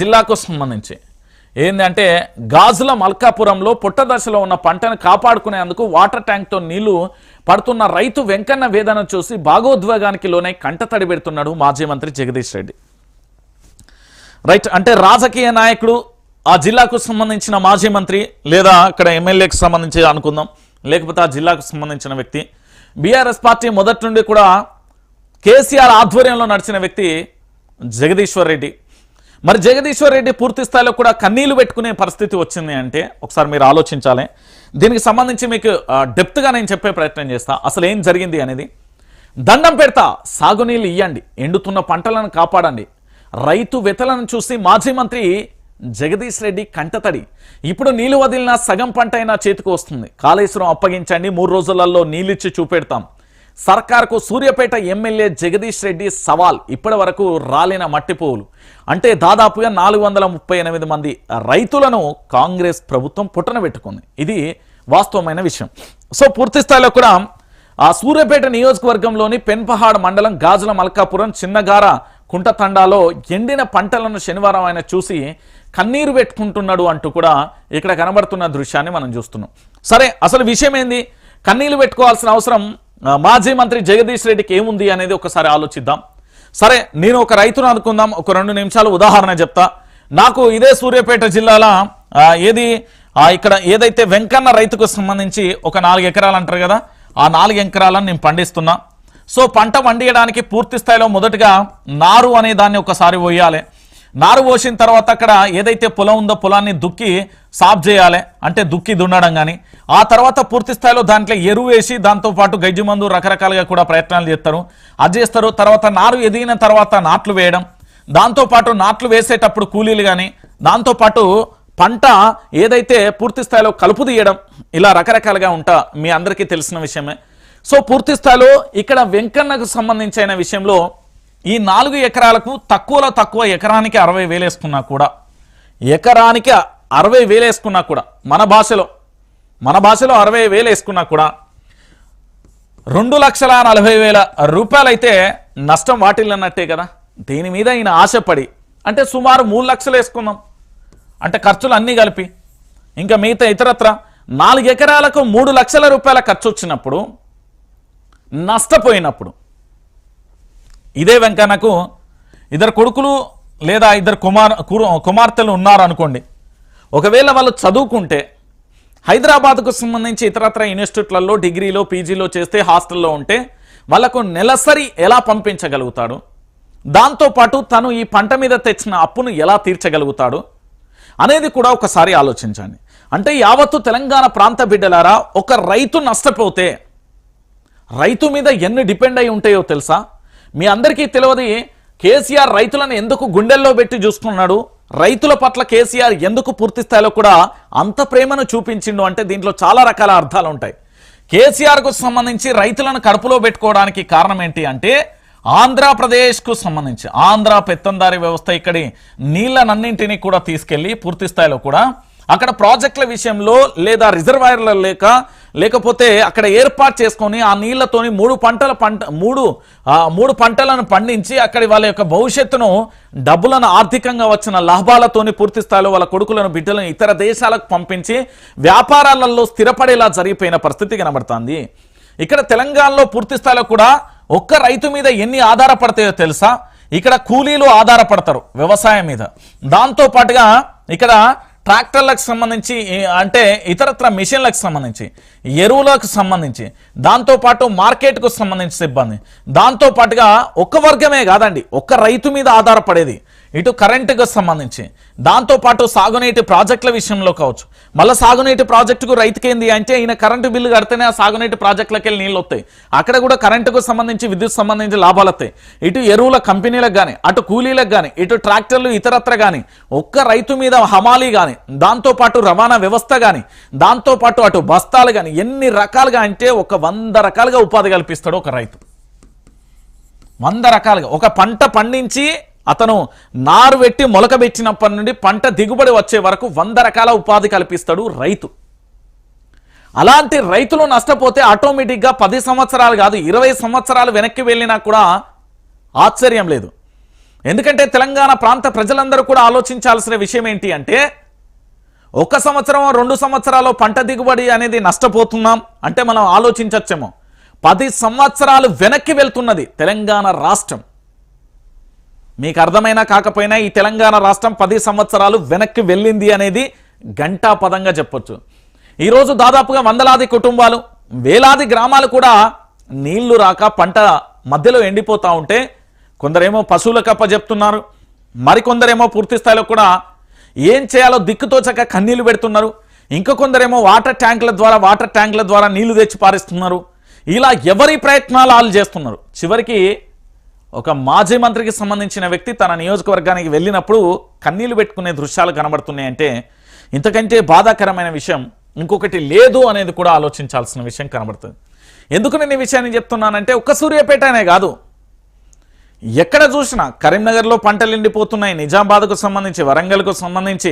జిల్లాకు సంబంధించి. ఏంటంటే గాజుల మల్కాపురంలో పుట్టదశలో ఉన్న పంటను కాపాడుకునేందుకు వాటర్ ట్యాంక్తో నీళ్ళు పడుతున్న రైతు వెంకన్న వేదన చూసి భాగోద్వేగానికి లోనై కంటతడి పెడుతున్నాడు మాజీ మంత్రి జగదీష్ రెడ్డి. రైట్ అంటే రాజకీయ నాయకుడు ఆ జిల్లాకు సంబంధించిన మాజీ మంత్రి లేదా అక్కడ ఎమ్మెల్యేకి సంబంధించి అనుకుందాం లేకపోతే ఆ జిల్లాకు సంబంధించిన వ్యక్తి. బీఆర్ఎస్ పార్టీ మొదటి నుండి కూడా కేసీఆర్ ఆధ్వర్యంలో నడిచిన వ్యక్తి జగదీశ్వర్ రెడ్డి. మరి జగదీశ్వర్ రెడ్డి పూర్తి స్థాయిలో కూడా కన్నీళ్ళు పెట్టుకునే పరిస్థితి వచ్చింది అంటే ఒకసారి మీరు ఆలోచించాలి. దీనికి సంబంధించి మీకు డెప్త్గా నేను చెప్పే ప్రయత్నం చేస్తా. అసలు ఏం జరిగింది అనేది? దండం పెడతా సాగునీళ్ళు ఇయ్యండి ఎండుతున్న పంటలను కాపాడండి. రైతు వెతలను చూసి మాజీ మంత్రి జగదీష్ రెడ్డి కంటతడి. ఇప్పుడు నీళ్ళు వదిలిన సగం పంట అయినా చేతికి వస్తుంది. కాళేశ్వరం అప్పగించండి మూడు రోజులలో నీళ్ళిచ్చి చూపెడతాం. సర్కార్కు సూర్యాపేట ఎమ్మెల్యే జగదీష్ రెడ్డి సవాల్ ఇప్పటి వరకు రాలిన మట్టి పువ్వులు. అంటే దాదాపుగా నాలుగు వందల ముప్పై ఎనిమిది మంది రైతులను కాంగ్రెస్ ప్రభుత్వం పుట్టన పెట్టుకుంది. ఇది వాస్తవమైన విషయం. సో పూర్తి స్థాయిలో కూడా ఆ సూర్యాపేట నియోజకవర్గంలోని పెన్పహాడ్ మండలం గాజుల మల్కాపురం చిన్నగార కుంటతండాలో ఎండిన పంటలను శనివారం ఆయన చూసి కన్నీరు పెట్టుకుంటున్నాడు అంటూ కూడా ఇక్కడ కనబడుతున్న దృశ్యాన్ని మనం చూస్తున్నాం. సరే అసలు విషయం ఏంది? కన్నీళ్ళు పెట్టుకోవాల్సిన అవసరం మాజీ మంత్రి జగదీష్ రెడ్డికి ఏముంది అనేది ఒకసారి ఆలోచిద్దాం. సరే నేను ఒక రైతును అనుకుందాం. ఒక రెండు నిమిషాలు ఉదాహరణ చెప్తా. నాకు ఇదే సూర్యాపేట జిల్లాల ఏది ఇక్కడ ఏదైతే వెంకన్న రైతుకు సంబంధించి ఒక నాలుగు ఎకరాలు అంటారు కదా ఆ నాలుగు ఎకరాలను నేను పండిస్తున్నా. సో పంట పండియడానికి పూర్తి స్థాయిలో మొదటగా నారు అనే దాన్ని ఒకసారి పోయాలి నారు పోసిన తర్వాత అక్కడ ఏదైతే పొలం ఉందో పొలాన్ని దుక్కి సాఫ్ చేయాలి. అంటే దుక్కి దున్నడం కానీ ఆ తర్వాత పూర్తి స్థాయిలో దాంట్లో ఎరువు వేసి దాంతోపాటు గజ్జి మందు రకరకాలుగా కూడా ప్రయత్నాలు చేస్తారు. అది చేస్తారు. తర్వాత నారు ఎదిగిన తర్వాత నాట్లు వేయడం. దాంతోపాటు నాట్లు వేసేటప్పుడు కూలీలు కానీ దాంతోపాటు పంట ఏదైతే పూర్తి స్థాయిలో కలుపు తీయడం ఇలా రకరకాలుగా ఉంటా మీ అందరికీ తెలిసిన విషయమే. సో పూర్తి స్థాయిలో ఇక్కడ వెంకన్నకు సంబంధించిన విషయంలో ఈ నాలుగు ఎకరాలకు తక్కువలో తక్కువ ఎకరానికి అరవై వేలు వేసుకున్నా కూడా ఎకరానికి అరవై వేలు వేసుకున్నా కూడా మన భాషలో మన భాషలో అరవై వేలు వేసుకున్నా కూడా రెండు లక్షల నలభై వేల రూపాయలైతే నష్టం వాటిల్లన్నట్టే కదా. దీని మీద ఈయన ఆశపడి? అంటే సుమారు మూడు లక్షలు వేసుకుందాం అంటే ఖర్చులు అన్నీ కలిపి. ఇంకా మిగతా ఇతరత్ర నాలుగు ఎకరాలకు మూడు లక్షల రూపాయల ఖర్చు వచ్చినప్పుడు నష్టపోయినప్పుడు ఇదే వెంకన్నకు ఇద్దరు కొడుకులు లేదా ఇద్దరు కుమార్ కురు- కుమార్తెలు ఉన్నారు అనుకోండి ఒకవేళ వాళ్ళు చదువుకుంటే హైదరాబాద్కు సంబంధించి ఇతరత్ర ఇన్స్టిట్యూట్లలో డిగ్రీలో పీజీలో చేస్తే హాస్టల్లో ఉంటే వాళ్ళకు నెలసరి ఎలా పంపించగలుగుతాడు? దాంతోపాటు తను ఈ పంట మీద తెచ్చిన అప్పును ఎలా తీర్చగలుగుతాడు? అనేది కూడా ఒకసారి ఆలోచించండి. అంటే యావత్తు తెలంగాణ ప్రాంత బిడ్డలారా ఒక రైతు నష్టపోతే రైతు మీద ఎన్ని డిపెండ్ అయి ఉంటాయో తెలుసా? మీ అందరికీ తెలియదు కేసీఆర్ రైతులను ఎందుకు గుండెల్లో పెట్టి చూసుకున్నాడు? రైతుల పట్ల కేసీఆర్ ఎందుకు పూర్తి స్థాయిలో కూడా అంత ప్రేమను చూపించిండు అంటే దీంట్లో చాలా రకాల అర్థాలు ఉంటాయి. కేసీఆర్కు సంబంధించి రైతులను కడుపులో పెట్టుకోవడానికి కారణం ఏంటి అంటే ఆంధ్రప్రదేశ్కు సంబంధించి ఆంధ్ర పెత్తందారి వ్యవస్థ ఇక్కడి నీళ్ళనన్నింటినీ కూడా తీసుకెళ్ళి పూర్తి స్థాయిలో కూడా అక్కడ ప్రాజెక్టుల విషయంలో లేదా రిజర్వాయర్ల లేక లేకపోతే అక్కడ ఏర్పాటు చేసుకొని ఆ నీళ్ళతోని మూడు పంటల పంట మూడు మూడు పంటలను పండించి అక్కడి వాళ్ళ యొక్క భవిష్యత్తును డబ్బులను ఆర్థికంగా వచ్చిన లాభాలతోని పూర్తి స్థాయిలో వాళ్ళ కొడుకులను బిడ్డలను ఇతర దేశాలకు పంపించి వ్యాపారాలలో స్థిరపడేలా జరిగిపోయిన పరిస్థితి కనబడుతుంది. ఇక్కడ తెలంగాణలో పూర్తి స్థాయిలో కూడా ఒక్క రైతు మీద ఎన్ని ఆధారపడతాయో తెలుసా? ఇక్కడ కూలీలు ఆధారపడతారు వ్యవసాయం మీద. దాంతో పాటుగా ఇక్కడ ట్రాక్టర్లకు సంబంధించి అంటే ఇతరత్ర మిషన్లకు సంబంధించి. ఎరువులకు సంబంధించి దాంతోపాటు మార్కెట్కు సంబంధించి సిబ్బంది. దాంతోపాటుగా ఒక వర్గమే కాదండి ఒక్క రైతు మీద ఆధారపడేది. ఇటు కరెంటుకు సంబంధించి దాంతోపాటు సాగునీటి ప్రాజెక్టుల విషయంలో కావచ్చు. మళ్ళీ సాగునీటి ప్రాజెక్టుకు రైతుకి ఏంది అంటే ఈయన కరెంటు బిల్లు కడితేనే ఆ సాగునీటి ప్రాజెక్టులకి వెళ్ళి నీళ్ళు వస్తాయి. అక్కడ కూడా కరెంటుకు సంబంధించి విద్యుత్ సంబంధించి లాభాలు వస్తాయి. ఇటు ఎరువుల కంపెనీలకు కానీ అటు కూలీలకు కానీ ఇటు ట్రాక్టర్లు ఇతరత్ర కానీ ఒక్క రైతు మీద హమాలీ కానీ దాంతోపాటు రవాణా వ్యవస్థ కానీ దాంతోపాటు అటు బస్తాలు కానీ ఎన్ని రకాలుగా అంటే ఒక వంద రకాలుగా ఉపాధి కల్పిస్తాడు ఒక రైతు. వంద రకాలుగా. ఒక పంట పండించి అతను నారు పెట్టి మొలక పెట్టినప్పటి నుండి పంట దిగుబడి వచ్చే వరకు వంద రకాల ఉపాధి కల్పిస్తాడు రైతు. అలాంటి రైతులు నష్టపోతే ఆటోమేటిక్గా పది సంవత్సరాలు కాదు ఇరవై సంవత్సరాలు వెనక్కి వెళ్ళినా కూడా ఆశ్చర్యం లేదు. ఎందుకంటే తెలంగాణ ప్రాంత ప్రజలందరూ కూడా ఆలోచించాల్సిన విషయం ఏంటి అంటే ఒక సంవత్సరం రెండు సంవత్సరాలు పంట దిగుబడి అనేది నష్టపోతున్నాం అంటే మనం ఆలోచించచ్చేమో. పది సంవత్సరాలు వెనక్కి వెళ్తున్నది తెలంగాణ రాష్ట్రం. మీకు అర్థమైనా కాకపోయినా ఈ తెలంగాణ రాష్ట్రం పది సంవత్సరాలు వెనక్కి వెళ్ళింది అనేది గంటా పదంగా చెప్పొచ్చు. ఈరోజు దాదాపుగా వందలాది కుటుంబాలు వేలాది గ్రామాలు కూడా నీళ్ళు రాక పంట మధ్యలో ఎండిపోతూ ఉంటే కొందరేమో పశువుల కప్ప చెప్తున్నారు. మరికొందరేమో పూర్తి స్థాయిలో కూడా ఏం చేయాలో దిక్కుతోచక కన్నీళ్ళు పెడుతున్నారు. ఇంకా కొందరేమో వాటర్ ట్యాంకుల ద్వారా వాటర్ ట్యాంకుల ద్వారా నీళ్ళు తెచ్చి పారిస్తున్నారు. ఇలా ఎవరి ప్రయత్నాలు వాళ్ళు చేస్తున్నారు? చివరికి ఒక మాజీ మంత్రికి సంబంధించిన వ్యక్తి తన నియోజకవర్గానికి వెళ్ళినప్పుడు కన్నీళ్ళు పెట్టుకునే దృశ్యాలు కనబడుతున్నాయంటే ఇంతకంటే బాధాకరమైన విషయం ఇంకొకటి లేదు అనేది కూడా ఆలోచించాల్సిన విషయం కనబడుతుంది. ఎందుకు నేను ఈ విషయాన్ని చెప్తున్నానంటే ఒక్క సూర్యాపేట అనే కాదు. ఎక్కడ చూసినా కరీంనగర్లో పంటలు ఎండిపోతున్నాయి. నిజామాబాద్కు సంబంధించి వరంగల్కు సంబంధించి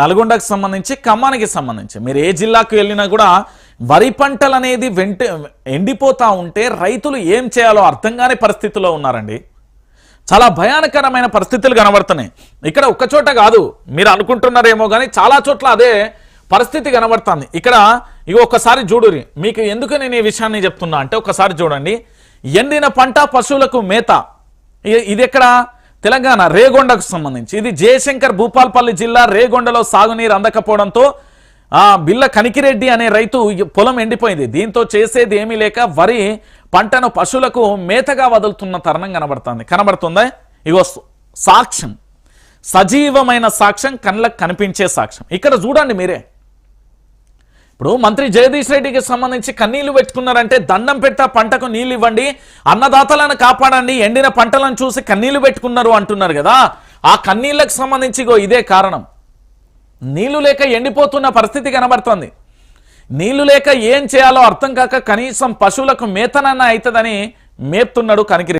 నల్గొండకు సంబంధించి ఖమ్మానికి సంబంధించి. మీరు ఏ జిల్లాకు వెళ్ళినా కూడా వరి పంటలు అనేది వెంట ఎండిపోతూ ఉంటే రైతులు ఏం చేయాలో అర్థం కాని పరిస్థితిలో ఉన్నారండి. చాలా భయానకరమైన పరిస్థితులు కనబడుతున్నాయి. ఇక్కడ ఒక్కచోట కాదు మీరు అనుకుంటున్నారేమో కానీ చాలా చోట్ల అదే పరిస్థితి కనబడుతుంది. ఇక్కడ ఇక ఒక్కసారి చూడురి మీకు ఎందుకు నేను ఈ విషయాన్ని చెప్తున్నా అంటే ఒకసారి చూడండి. ఎండిన పంట పశువులకు మేత. ఇది ఎక్కడ తెలంగాణ రేగొండకు సంబంధించి. ఇది జయశంకర్ భూపాల్పల్లి జిల్లా రేగొండలో సాగునీరు అందకపోవడంతో ఆ బిల్ల కనికిరెడ్డి అనే రైతు పొలం ఎండిపోయింది. దీంతో చేసేది ఏమీ లేక వరి పంటను పశువులకు మేతగా వదులుతున్న తరుణం కనబడుతుంది. కనబడుతుందా? ఇగో సాక్ష్యం. సజీవమైన సాక్ష్యం కళ్ళకు కనిపించే సాక్ష్యం. ఇక్కడ చూడండి మీరే. ఇప్పుడు మంత్రి జగదీష్ రెడ్డికి సంబంధించి కన్నీళ్ళు పెట్టుకున్నారంటే దండం పెట్ట పంటకు నీళ్ళు ఇవ్వండి అన్నదాతలను కాపాడండి ఎండిన పంటలను చూసి కన్నీళ్ళు పెట్టుకున్నారు అంటున్నారు కదా. ఆ కన్నీళ్ళకు సంబంధించి ఇదే కారణం. నీళ్ళు లేక ఎండిపోతున్న పరిస్థితి కనబడుతోంది. నీళ్ళు లేక ఏం చేయాలో అర్థం కాక కనీసం పశువులకు మేతనన్న అవుతుందని మేపుతున్నాడు కనికిరి